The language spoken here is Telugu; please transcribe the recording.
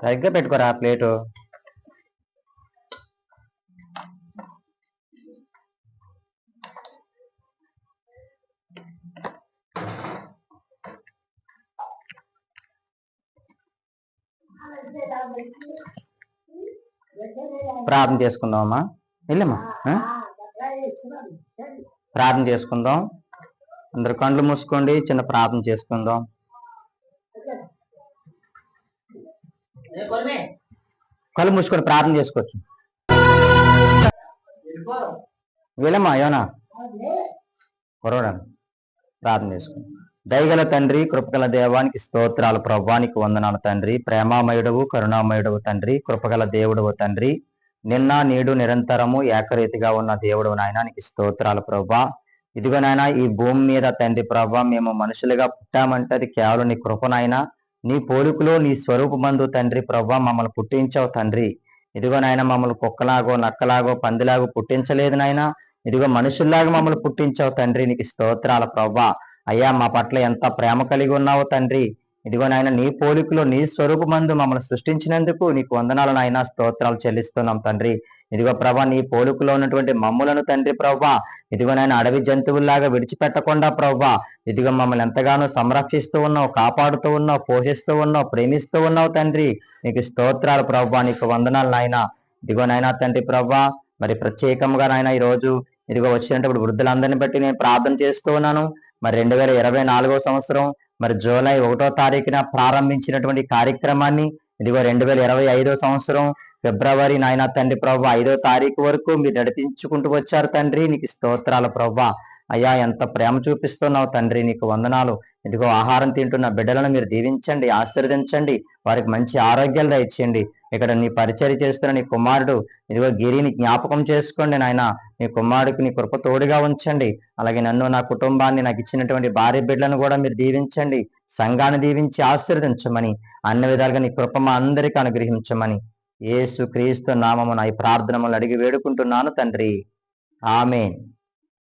సరిగ్గా పెట్టుకోరా ఆ ప్లేటు. ప్రార్థన చేసుకుందామమ్మా. వెళ్ళమ్మా ప్రార్థన చేసుకుందాం. అందరు కళ్ళు మూసుకోండి చిన్న ప్రార్థన చేసుకుందాం. కళ్ళు మూసుకొని ప్రార్థన చేసుకోవచ్చు. వెళ్ళమ్మా యోనా కురవడం. ప్రార్థన చేసుకుందాం దయగల తండ్రి కృపగల దేవానికి స్తోత్రాలు. ప్రభానికి వందనాలు తండ్రి. ప్రేమామయుడవు కరుణామయుడవు తండ్రి. కృపగల దేవుడవు తండ్రి. నిన్న నేడు నిరంతరము ఏకరీతిగా ఉన్న దేవుడు నాయనానికి స్తోత్రాలు ప్రభా ఇదిగో నాయన ఈ భూమి మీద తండ్రి ప్రభా మేము మనుషులుగా పుట్టామంటే అది కేవలం నీ కృపనైనా నీ పోలికలో నీ స్వరూపమందు తండ్రి ప్రభా మమ్మల్ని పుట్టించావు తండ్రి. ఇదిగో నాయన మమ్మల్ని కుక్కలాగో నక్కలాగో పందిలాగో పుట్టించలేదు నాయన. ఇదిగో మనుషుల్లాగా మమ్మల్ని పుట్టించావు తండ్రి. నీకు స్తోత్రాల ప్రభా అయ్యా మా పట్ల ఎంత ప్రేమ కలిగి ఉన్నావు తండ్రి. ఇదిగో నాయన నీ పోలికలో నీ స్వరూపమందు మమ్మల్ని సృష్టించినందుకు నీకు వందనాలు నాయన స్తోత్రాలు చెల్లిస్తున్నాం తండ్రి. ఇదిగో ప్రభా నీ పోలికలో ఉన్నటువంటి మమ్ములను తండ్రి ప్రభా ఇదిగో నాయన అడవి జంతువుల్లాగా విడిచిపెట్టకుండా ప్రభా ఇదిగో మమ్మల్ని ఎంతగానో సంరక్షిస్తూ ఉన్నావు కాపాడుతూ ఉన్నావు పోషిస్తూ ఉన్నావు ప్రేమిస్తూ ఉన్నావు తండ్రి. నీకు స్తోత్రాలు ప్రభా నీకు వందనాలు నాయన. ఇదిగో నాయన తండ్రి ప్రభా మరి ప్రత్యేకంగా నాయన ఈరోజు ఇదిగో వచ్చినప్పుడు వృద్ధులందరిని బట్టి నేను ప్రార్థన చేస్తూ ఉన్నాను. మరి రెండు వేల ఇరవై నాలుగో సంవత్సరం మరి జూలై ఒకటో తారీఖున ప్రారంభించినటువంటి కార్యక్రమాన్ని ఇదిగో రెండు వేల ఇరవై ఐదో సంవత్సరం ఫిబ్రవరి నాయన తండ్రి ప్రభా ఐదో తారీఖు వరకు మీరు నడిపించుకుంటూ వచ్చారు తండ్రి. నీకు స్తోత్రాలు ప్రభా అయ్యా ఎంత ప్రేమ చూపిస్తున్నావు తండ్రి. నీకు వందనాలు. ఇదిగో ఆహారం తింటున్న బిడ్డలను మీరు దీవించండి ఆశీర్వదించండి వారికి మంచి ఆరోగ్యాలు దయచేయండి. ఇక్కడ నీ పరిచయం చేస్తున్న నీ కుమారుడు ఇదిగో గిరిని జ్ఞాపకం చేసుకోండి నాయన నీ కుమారుడికి నీ కృప తోడుగా ఉంచండి. అలాగే నన్ను నా కుటుంబాన్ని నాకు ఇచ్చినటువంటి భార్య బిడ్డలను కూడా మీరు దీవించండి. సంఘాన్ని దీవించి ఆశీర్వదించమని అన్ని విధాలుగా నీ కృప మా అందరికీ అనుగ్రహించమని ఏసు క్రీస్తు నామమున ఈ ప్రార్థనములు అడిగి వేడుకుంటున్నాను తండ్రి. ఆమెన్.